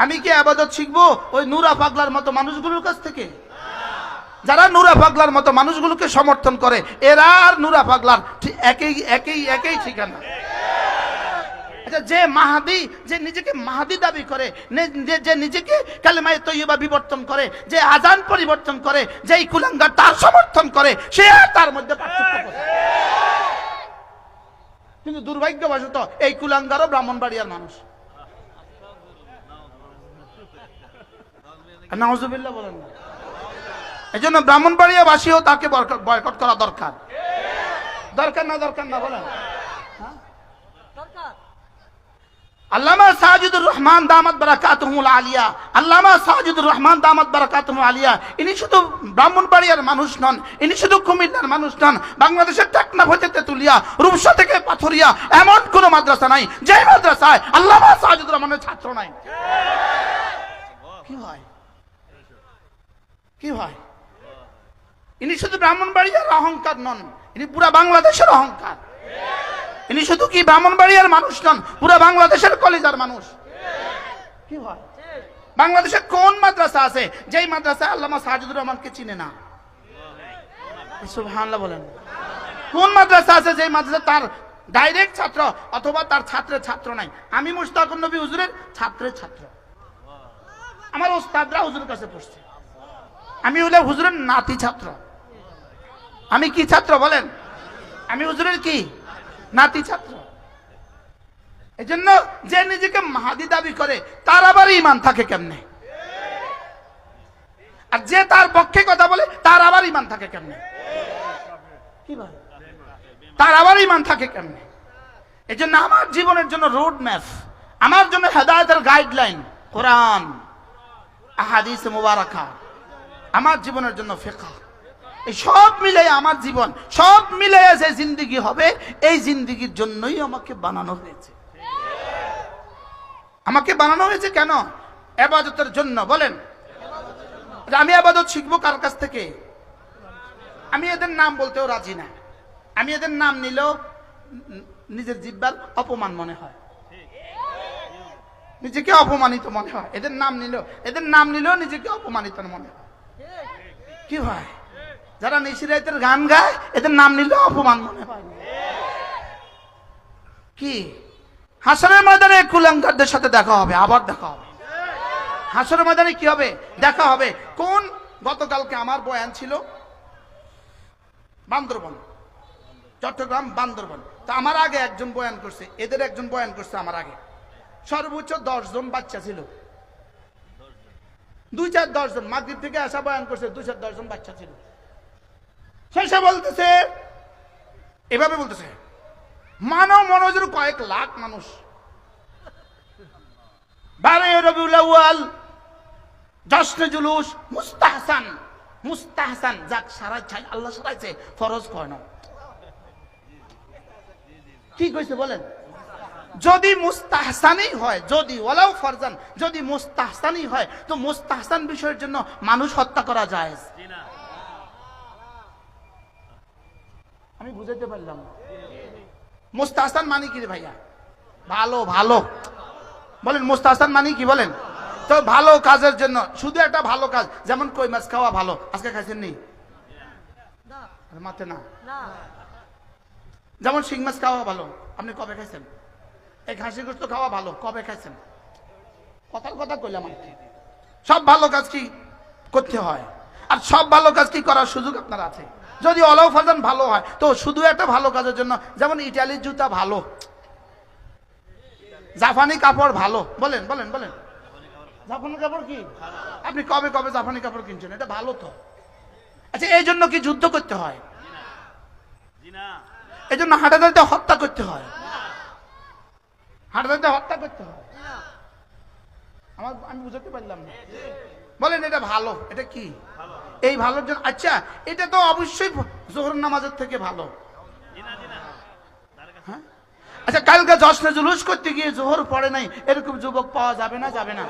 আমি কি আবাদত শিখব? ওই নুরা পাগলার মতো মানুষগুলোর কাছ থেকে? যারা নুরা পাগলার মতো মানুষগুলোকে সমর্থন করে, এরা আর নুরা পাগলার একই একই একই ঠিকানা। আচ্ছা যে মাহাদি, যে নিজেকে মাহাদি দাবি করে যে- নিজেকে কালেমায় তৈবা বিবর্তন করে, যে আজান পরিবর্তন করে যে এই কুলাঙ্গার তার সমর্থন করে, সে তার মধ্যে পার্থক্য করে। কিন্তু দুর্ভাগ্যবশত এই কুলাঙ্গারও ব্রাহ্মণবাড়িয়ার মানুষ। বলেন না। এই জন্য ব্রাহ্মণবাড়িয়া বাসীও তাকে বয়কট করা দরকার। দরকার না দরকার না বলেন। হ্যাঁ? আল্লামা সাজিদুর রহমান দামাত বারাকাতুহুল আলিয়া। আল্লামা সাজিদুর রহমান দামাত বারাকাতুহুল আলিয়া। ইনি শুধু ব্রাহ্মণবাড়িয়ার মানুষ নন ইনি শুধু কুমিল্লার মানুষ নন বাংলাদেশের টেকনাফ হতে তেতুলিয়া রূপসা থেকে পাথরিয়া এমন কোন মাদ্রাসা নাই যে মাদ্রাসায় আল্লামা সাজিদুর রহমানের ছাত্র নাই। কি হয়? কি হয় ইনি শুধু ব্রাহ্মণবাড়িয়ার অহংকার নন, ইনি পুরা বাংলাদেশের অহংকার। ইনি শুধু কি ব্রাহ্মণবাড়িয়ার মানুষ নন, পুরা বাংলাদেশের কলেজার মানুষ। কি হয় বাংলাদেশে কোন মাদ্রাসা আছে যেই মাদ্রাসায় আল্লামা সাজিদুর রহমানকে চিনে না? সুবহানাল্লাহ বলেন। কোন মাদ্রাসা আছে যেই মাদ্রাসা তার ডাইরেক্ট ছাত্র অথবা তার ছাত্রের ছাত্র নাই? আমি মুস্তাকুর নবী হুজুরের ছাত্রের ছাত্র। আমার ওস্তাদরা হুজুরের কাছে পড়ছে। আমি হলে হুজুরের নাতি ছাত্র। আমি কি ছাত্র বলেন? আমি হুজুরের কি? নাতি ছাত্র। জন্য যে নিজেকে মাহাদি দাবি করে, তার আবার ইমান থাকে কেমনে? আর যে তার পক্ষে কথা বলে, তার আবার ইমান থাকে কেমনে? কি ভাই? তার আবার ইমান থাকে কেমনে? এই জন্য আমার জীবনের জন্য রোড ম্যাপ, আমার জন্য হেদায়তের গাইডলাইন কোরআন, আহাদিস মুবারাকা। আমার জীবনের জন্য ফেকা। এই সব মিলে আমার জীবন, সব মিলে যে জিন্দিগি হবে, এই জিন্দিগির জন্যই আমাকে বানানো হয়েছে। আমাকে বানানো হয়েছে কেন? এবাদতের জন্য, বলেন। আমি আবাদত শিখব কার কাছ থেকে? আমি এদের নাম বলতেও রাজি না। আমি এদের নাম নিলেও নিজের জিব্বার অপমান মনে হয়। নিজেকে অপমানিত মনে হয়। এদের নাম নিলেও এদের নাম নিলেও নিজেকে অপমানিত মনে হয়। কি হয় যারা নিশিরাইতের গান গায়, এদের নাম নিলেও অপমান মনে হয়। কি? হাসনের ময়দানে সাথে দেখা হবে, আবার দেখা হবে। হাসনের ময়দানে কি হবে? দেখা হবে। কোন? গতকালকে আমার বয়ান ছিল বান্দরবন, চট্টগ্রাম বান্দরবন। তা আমার আগে একজন বয়ান করছে, এদের একজন বয়ান করছে আমার আগে। সর্বোচ্চ দশ জন বাচ্চা ছিল। দুই চার দশ জন মাগরীব থেকে আসা বয়ান করছে, দুই চার দশজন বাচ্চা ছিল। শেষে বলতেছে, এভাবে বলতেছে, মানব মনোজের কয়েক লাখ মানুষ। বারে রবিউল আউয়াল জশ্নে জুলুস, মুস্তাহসান মুস্তাহসান, যাক সারাই চাই আল্লাহ সারাইছে, ফরজ কয় না। কি কইছে বলেন? যদি মুস্তাহসানি হয় যদি ওলাও ফরজান যদি মুস্তাহসানি হয় তো মুস্তাহসান বিষয়ের জন্য মানুষ হত্যা করা যায় আমি বুঝাইতে পারলাম মুস্তাহসান মানে কি রে ভাইয়া? ভালো ভালো। বলেন মুস্তাহসান মানে কি বলেন? তো ভালো কাজের জন্য শুধু একটা ভালো কাজ যেমন কই মাছ খাওয়া ভালো। আজকে খাইছেন নি? মাথে না। যেমন শিং মাছ খাওয়া ভালো। আপনি কবে খাইছেন? এই খাসি গোস্ত খাওয়া ভালো কবে খাইছেন? কথার কথা কইলাম আর কি। সব ভালো কাজ কি করতে হয়? আর সব ভালো কাজ কি করার সুযোগ আপনার আছে? যদি অলাউ ফাজান ভালো হয় তো শুধু একটা ভালো কাজের জন্য যেমন ইটালির জুতা ভালো জাপানি কাপড় ভালো। বলেন বলেন বলেন। জাপানি কাপড় কি? আপনি কবে কবে জাপানি কাপড় কিনছেন? এটা ভালো তো। আচ্ছা এই জন্য কি যুদ্ধ করতে হয়? এই জন্য হাঁটাদারিতে হত্যা করতে হয়। হাঁটাদারিতে হত্যা করতে হয় আমার, আমি বুঝতে পারলাম না। বলেন, এটা ভালো, এটা কি? এই ভালোর জন্য আচ্ছা এটা তো অবশ্যই জোহর নামাজের থেকে ভালো। হ্যাঁ? আচ্ছা কালকে জশ্নে জুলুস করতে গিয়ে জোহর পড়ে নাই, এরকম যুবক পাওয়া যাবে না যাবে না?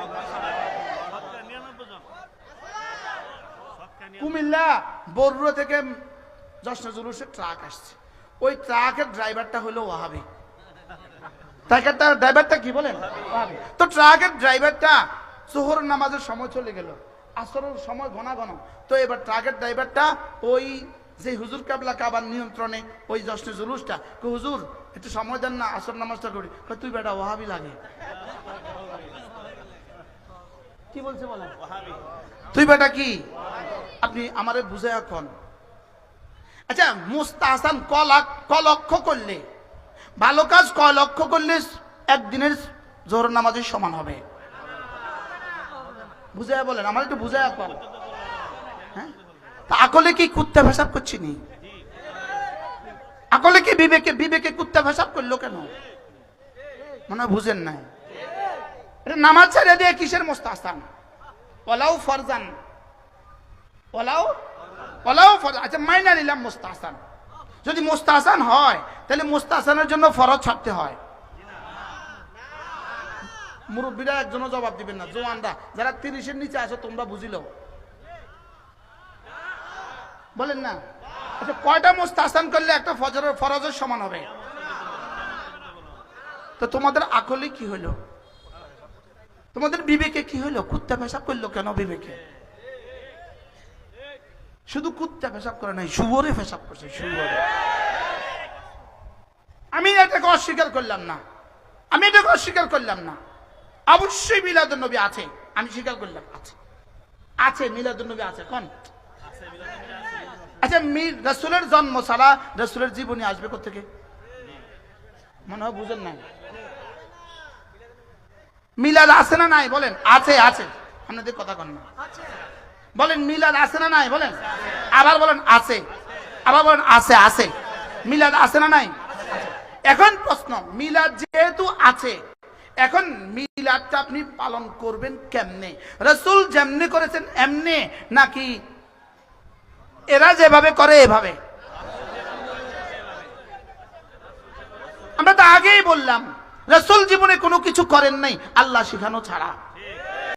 কুমিল্লা বরুড়া থেকে জশ্নে জুলুসের ট্রাক আসছে। ওই ট্রাকের ড্রাইভারটা হলো ওয়াহাবি। ট্রাকের ড্রাইভারটা কি বলেন? তো ট্রাকের ড্রাইভারটা জোহর নামাজের সময় চলে গেল। আসরের সময় ঘনা ঘন তো এবার ট্রাকের ড্রাইভারটা ওই যে হুজুর কাবলা কাবার নিয়ন্ত্রণে ওই জশ্নে জুলুসটা হুজুর একটু সময় দেন না আসর নামাজটা করি। তুই বেটা ওহাবি লাগে। কি বলছে বলে তুই বেটা কি? আপনি আমারে বুঝে এখন আচ্ছা মুস্তাহসান ক লাখ ক লক্ষ করলে ভালো কাজ ক লক্ষ করলে একদিনের জোর নামাজের সমান হবে। বুঝায় বলেন, আমার একটু বুঝায় হ্যাঁ? আকলে কি কুত্তা ভেসাব করছি নি? আকলে কি বিবেকে বিবেকে কুত্তা ভেসাব করল কেন? মনে বুঝেন নাই। নামাজ ছেড়ে দিয়ে কিসের মোস্তাহসান ওলাও ফরজান। ওলাও ওলাও ফরজান। আচ্ছা মাইনা নিলাম মোস্তাহসান যদি মোস্তাহসান হয় তাহলে মোস্তাহসানের জন্য ফরজ ছাড়তে হয়। মুরব্বীরা একজনও জবাব দিবেন না। জোয়ানরা, যারা তিরিশের নিচে আছো, তোমরা বুঝিল। বলেন না? আচ্ছা কয়টা মোস্তাহসান করলে একটা ফজরের ফরজের সমান হবে? তো তোমাদের আকলে কি হলো তোমাদের বিবেকে কি হলো কুত্তা পেশাব করল কেন বিবেকে? শুধু কুত্তা পেশাব করে নাই শুভরে পেশাব করছে, শুয়োরে। আমি এটাকে অস্বীকার করলাম না। আমি এটাকে অস্বীকার করলাম না। অবশ্যই মিলাদুল নবী আছে। আমি স্বীকার করলাম, আছে। আছে মিলাদুল নবী আছে কোন আচ্ছা মির রসুলের জন্ম ছাড়া রসুলের জীবনী আসবে কোথেকে মনে হয় বুঝেন নাই। মিলাদ আছে না নাই, বলেন। আছে আছে। আপনাদের কথা কন না। বলেন, মিলাদ আছে না নাই, বলেন। আবার বলেন, আছে। আবার বলেন, আছে আছে। মিলাদ আছে না নাই? এখন প্রশ্ন, মিলাদ যেহেতু আছে, এখন মিলাদটা আপনি পালন করবেন কেমনে? রসুল যেমনি করেছেন এমনি, নাকি এরা যেভাবে করে এভাবে? আমরা তো আগেই বললাম, রসুল জীবনে কোনো কিছু করেন নাই, আল্লাহ শিখানো ছাড়া।